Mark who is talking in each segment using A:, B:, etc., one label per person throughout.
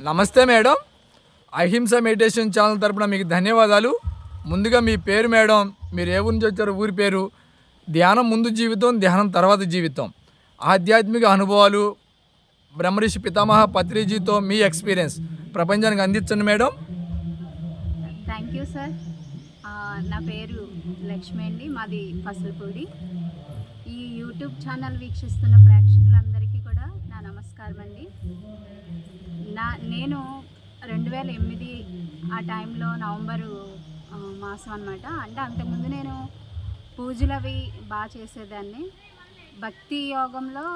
A: నమస్తే మేడం. అహింస meditation channel తరపున మీకు ధన్యవాదాలు. ముందుగా మీ పేరు మేడం మీరు ఏ ఊరి నుంచి వచ్చారు ఊరి పేరు ధ్యానం ముందు జీవితం ధ్యానం తర్వాత జీవితం. ఆధ్యాత్మిక అనుభవాలు బ్రహ్మరిషి పితామహ పత్రిజీతో మీ ఎక్స్పీరియన్స్ ప్రపంచానికి అందించండి మేడం.
B: థ్యాంక్ యూ సార్ నా పేరు లక్ష్మి అండి మాది పసలపూడి. ఈ యూట్యూబ్ ఛానల్ వీక్షిస్తున్న ప్రేక్షకులందరికీ కూడా నా నమస్కారం అండి నా నేను రెండు వేల ఎనిమిది ఆ టైంలో నవంబరు మాసం అనమాట అంటే అంతకుముందు నేను పూజలు అవి బాగా చేసేదాన్ని. భక్తి యోగంలో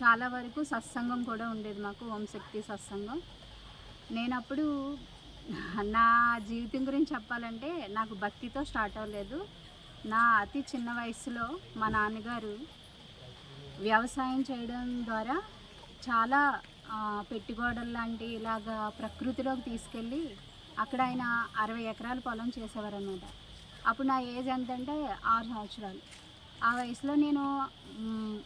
B: చాలా వరకు సత్సంగం కూడా ఉండేది మాకు ఓంశక్తి సత్సంగం. నేను అప్పుడు నా జీవితం గురించి చెప్పాలంటే నాకు భక్తితో స్టార్ట్ అవ్వలేదు. నా అతి చిన్న వయసులో మా నాన్నగారు వ్యవసాయం చేయడం ద్వారా చాలా ఆ, లాంటి ఇలాగా ప్రకృతిలోకి తీసుకెళ్ళి అక్కడ ఆయన అరవై ఎకరాలు పొలం చేసేవారనమాట అప్పుడు నా ఏజ్ ఎంత అంటే ఆరు సంవత్సరాలు. ఆ వయసులో నేను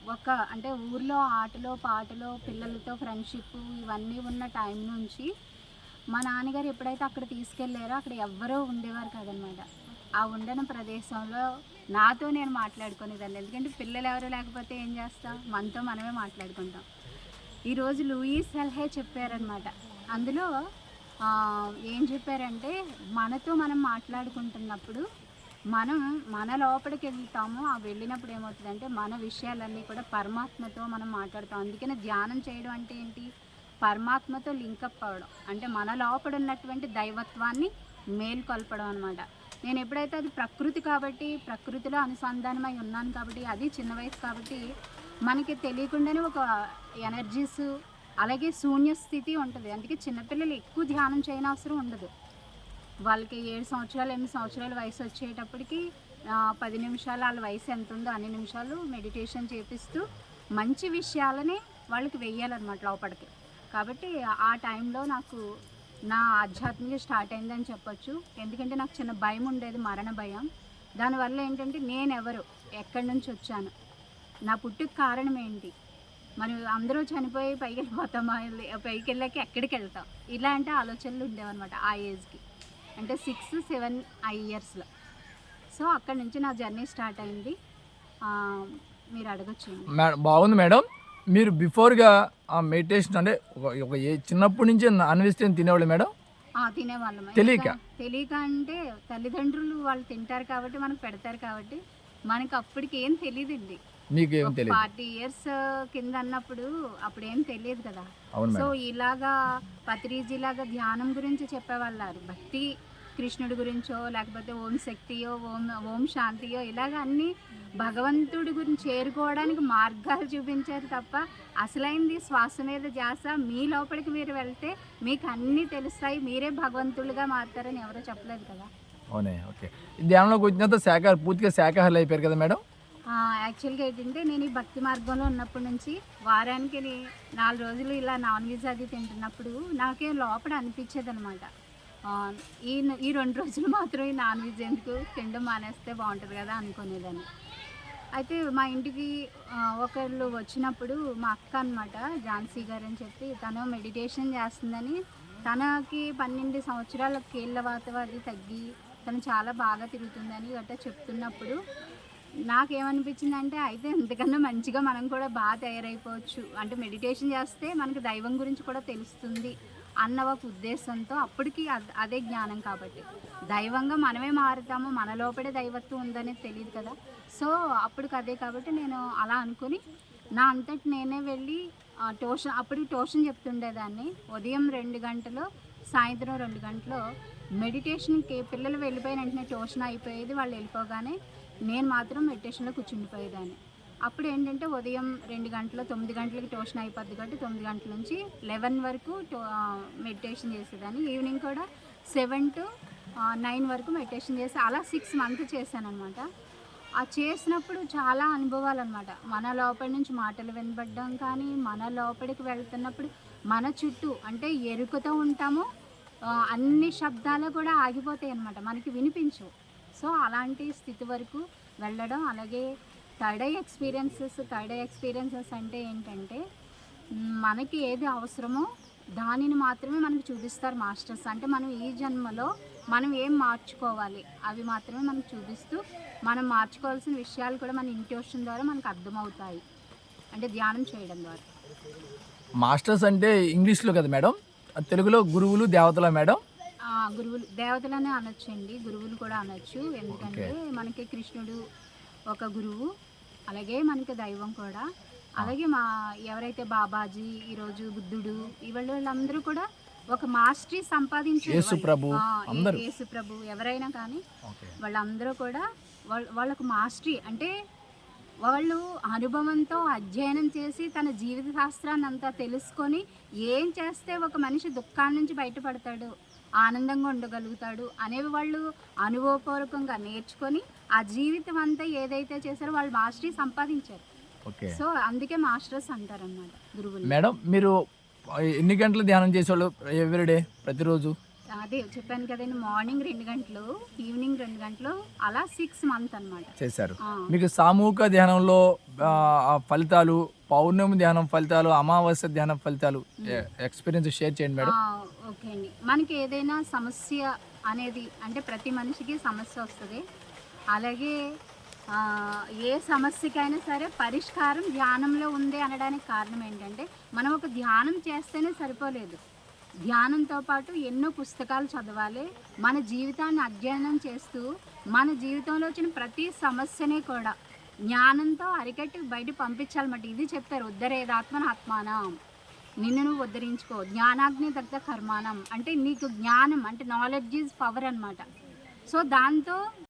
B: ఒక అంటే ఊర్లో ఆటలో పాటలో పిల్లలతో ఫ్రెండ్షిప్ ఇవన్నీ ఉన్న టైం నుంచి మా నాన్నగారు ఎప్పుడైతే అక్కడ తీసుకెళ్ళారో అక్కడ ఎవ్వరూ ఉండేవారు కాదనమాట ఆ ఉండని ప్రదేశంలో నాతో నేను మాట్లాడుకునేదాన్ని. ఎందుకంటే పిల్లలు ఎవరు లేకపోతే ఏం చేస్తాం? మనతో మనమే మాట్లాడుకుంటాం. ఈరోజు లూయిస్ సలహే చెప్పారనమాట అందులో ఏం చెప్పారంటే మనతో మనం మాట్లాడుకుంటున్నప్పుడు మనం మన లోపలికి వెళ్తాము ఆ వెళ్ళినప్పుడు ఏమవుతుందంటే మన విషయాలన్నీ కూడా పరమాత్మతో మనం మాట్లాడతాం. అందుకనే ధ్యానం చేయడం అంటే ఏంటి? పరమాత్మతో లింకప్ అవ్వడం. అంటే మన లోపల ఉన్నటువంటి దైవత్వాన్ని మేల్కొల్పడం అనమాట నేను ఎప్పుడైతే అది ప్రకృతి కాబట్టి ప్రకృతిలో అనుసంధానమై ఉన్నాను కాబట్టి అది చిన్న వయసు కాబట్టి మనకి తెలియకుండానే ఒక ఎనర్జీస్ అలాగే శూన్య స్థితి ఉంటుంది. అందుకే చిన్నపిల్లలు ఎక్కువ ధ్యానం చేయని అవసరం ఉండదు. వాళ్ళకి ఏడు సంవత్సరాలు ఎనిమిది సంవత్సరాల వయసు వచ్చేటప్పటికి పది నిమిషాలు వాళ్ళ వయసు ఎంత ఉందో అన్ని నిమిషాలు మెడిటేషన్ చేపిస్తూ మంచి విషయాలని వాళ్ళకి వెయ్యాలన్నమాట లోపలికి. కాబట్టి ఆ టైంలో నాకు నా ఆధ్యాత్మిక స్టార్ట్ అయిందని చెప్పొచ్చు. ఎందుకంటే నాకు చిన్న భయం ఉండేది మరణ భయం. దానివల్ల ఏంటంటే నేను ఎవరు ఎక్కడి నుంచి వచ్చాను? నా పుట్టుకు కారణం ఏంటి? మనం అందరూ చనిపోయి పైకి వెళ్ళిపోతామా పైకి వెళ్ళాక ఎక్కడికి వెళ్తాం ఇలాంటి ఆలోచనలు ఉండేవన్నమాట ఆ ఏజ్కి. అంటే సిక్స్ సెవెన్ ఆ ఇయర్స్లో. సో అక్కడ నుంచి నా జర్నీ స్టార్ట్ అయింది. మీరు అడగచ్చు
A: మేడం బాగుంది మేడం. మీరు బిఫోర్గా ఆ మెడిటేషన్ అంటే ఒక చిన్నప్పటి నుంచి నాన్ వెజిటేరియన్ తినేవాళ్ళు మేడం?
B: తినేవాళ్ళం.
A: తెలియక?
B: తెలియక అంటే తల్లిదండ్రులు వాళ్ళు తింటారు కాబట్టి మనకు పెడతారు కాబట్టి మనకు అప్పటికి ఏం తెలియదండి
A: మీకు ఏం తెలియదు
B: ఫార్టీ ఇయర్స్ కింద అన్నప్పుడు అప్పుడు ఏం తెలియదు కదా. సో ఇలాగా పత్రిజీ లాగా ధ్యానం గురించి చెప్పేవాళ్ళారు. భక్తి కృష్ణుడి గురించో లేకపోతే ఓం శక్తియో ఓం ఓం శాంతియో ఇలాగ అన్ని భగవంతుడి గురించి చేరుకోవడానికి మార్గాలు చూపించారు తప్ప అసలైంది శ్వాస మీద ధ్యాస. మీ లోపలికి మీరు వెళ్తే మీకు అన్నీ తెలుస్తాయి. మీరే భగవంతులుగా మారుతారని ఎవరో చెప్పలేదు కదా.
A: అవునే ఓకే. ధ్యానంలోకి వచ్చినంత శాఖ పూర్తిగా శాఖాహారులు అయిపోయారు కదా మేడం?
B: యాక్చువల్గా ఏంటంటే నేను ఈ భక్తి మార్గంలో ఉన్నప్పటి నుంచి వారానికి నాలుగు రోజులు ఇలా నాన్ వెజ్ అది తింటున్నప్పుడు నాకే లోపల అనిపించేది అనమాట ఈ ఈ రెండు రోజులు మాత్రం ఈ నాన్ వెజ్ ఎందుకు తినడం మానేస్తే బాగుంటుంది కదా అనుకునేదాన్ని. అయితే మా ఇంటికి ఒకళ్ళు వచ్చినప్పుడు మా అక్క అనమాట ఝాన్సీ గారు అని చెప్పి తను మెడిటేషన్ చేస్తుందని తనకి పన్నెండు సంవత్సరాల కీళ్ళ వాత తగ్గి తను చాలా బాగా తిరుగుతుందని గట్రా చెప్తున్నప్పుడు నాకేమనిపించింది అంటే అయితే ఇంతకన్నా మంచిగా మనం కూడా బాగా తయారైపోవచ్చు. అంటే మెడిటేషన్ చేస్తే మనకి దైవం గురించి కూడా తెలుస్తుంది అన్న ఒక ఉద్దేశంతో అప్పటికి అదే జ్ఞానం కాబట్టి. దైవంగా మనమే మారుతాము మన లోపడే దైవత్వం ఉందనేది తెలియదు కదా. సో అప్పటికి అదే కాబట్టి నేను అలా అనుకుని నా అంతటి నేనే వెళ్ళి ట్యూషన్ అప్పుడు ట్యూషన్ చెప్తుండేదాన్ని. ఉదయం రెండు గంటలు సాయంత్రం రెండు గంటలు. మెడిటేషన్కి పిల్లలు వెళ్ళిపోయిన వెంటనే ట్యూషన్ అయిపోయేది వాళ్ళు వెళ్ళిపోగానే నేను మాత్రం మెడిటేషన్లో కూర్చుండిపోయేదాన్ని. అప్పుడు ఏంటంటే ఉదయం రెండు గంటలు తొమ్మిది గంటలకి ట్యూషన్ అయిపోద్ది కాబట్టి తొమ్మిది గంటల నుంచి లెవెన్ వరకు టో- మెడిటేషన్ చేసేదాన్ని. ఈవినింగ్ కూడా సెవెన్ టు నైన్ వరకు మెడిటేషన్ చేసి అలా సిక్స్ మంత్ చేశాను అనమాట ఆ చేసినప్పుడు చాలా అనుభవాలు అనమాట మన లోపల నుంచి మాటలు వినబడ్డం కానీ మన లోపలికి వెళ్తున్నప్పుడు మన చుట్టూ అంటే ఎరుకతో ఉంటాము. అన్ని శబ్దాలు కూడా ఆగిపోతాయి అనమాట మనకి వినిపించవు. సో అలాంటి స్థితి వరకు వెళ్ళడం అలాగే third eye experiences third eye experiences అంటే ఏంటంటే మనకి ఏది అవసరమో దానిని మాత్రమే మనకు చూపిస్తారు మాస్టర్స్. అంటే మనం ఈ జన్మలో మనం ఏం మార్చుకోవాలి అవి మాత్రమే మనకు చూపిస్తూ మనం మార్చుకోవాల్సిన విషయాలు కూడా మన ఇంట్యూషన్ ద్వారా మనకు అర్థమవుతాయి. అంటే ధ్యానం చేయడం ద్వారా.
A: మాస్టర్స్ అంటే ఇంగ్లీష్లో కదా మేడం? తెలుగులో గురువులు దేవతల మేడం?
B: గురువులు దేవతలనే అనొచ్చండి గురువులు కూడా అనొచ్చు. ఎందుకంటే మనకి కృష్ణుడు ఒక గురువు. అలాగే మనకి దైవం కూడా. అలాగే మా ఎవరైతే బాబాజీ ఈరోజు బుద్ధుడు ఇవాళ వీళ్ళందరూ కూడా ఒక మాస్టరీ సంపాదించారు
A: యేసు
B: వాళ్ళు.
A: ప్రభు,
B: ఆ, ఏ-
A: అందరూ.
B: యేసు ప్రభు ఎవరైనా కానీ వాళ్ళందరూ కూడా వాళ్ళ వాళ్ళకు మాస్టరీ అంటే వాళ్ళు అనుభవంతో అధ్యయనం చేసి తన జీవిత శాస్త్రాన్ని అంతా తెలుసుకొని ఏం చేస్తే ఒక మనిషి దుఃఖాల నుంచి బయటపడతాడు ఆనందంగా ఉండగలుగుతాడు అనేవి వాళ్ళు అనుభవపూర్వకంగా నేర్చుకొని ఆ జీవితం అంతా ఏదైతే చేశారో వాళ్ళు మాస్టరీ సంపాదించారు. సో అందుకే మాస్టర్స్ అంటారన్నమాట గురువులు.
A: మేడం మీరు ఎన్ని గంటలు ధ్యానం చేసేవాళ్ళు ఎవ్రీడే ప్రతిరోజు?
B: అదే చెప్పాను కదండి మార్నింగ్ రెండు గంటలు ఈవినింగ్ రెండు గంటలు అలా సిక్స్ మంత్ అనమాట
A: చేశారు. మీకు సామూహిక ధ్యానంలో ఫలితాలు పౌర్ణమి ధ్యానం ఫలితాలు అమావాస్య ధ్యానం ఫలితాలు ఎక్స్పీరియన్స్ షేర్ చేయండి మేడం.
B: ఓకే అండి. మనకి ఏదైనా సమస్య అనేది అంటే ప్రతి మనిషికి సమస్య వస్తుంది. అలాగే ఏ సమస్యకైనా సరే పరిష్కారం ధ్యానంలో ఉంది అనడానికి కారణం ఏంటంటే మనం ఒక ధ్యానం చేస్తేనే సరిపోలేదు. ధ్యానంతో పాటు ఎన్నో పుస్తకాలు చదవాలి. మన జీవితాన్ని అధ్యయనం చేస్తూ మన జీవితంలో వచ్చిన ప్రతి సమస్యని కూడా జ్ఞానంతో అరికట్టి బయట పంపించాలన్నమాట ఇది చెప్తారు ఉద్ధరేదాత్మన ఆత్మానం. నిన్ను నువ్వు ఉద్ధరించుకో. జ్ఞానాగ్ని దగ్ధ కర్మానం. అంటే నీకు జ్ఞానం అంటే నాలెడ్జ్ ఈజ్ పవర్ అన్నమాట. సో దాంతో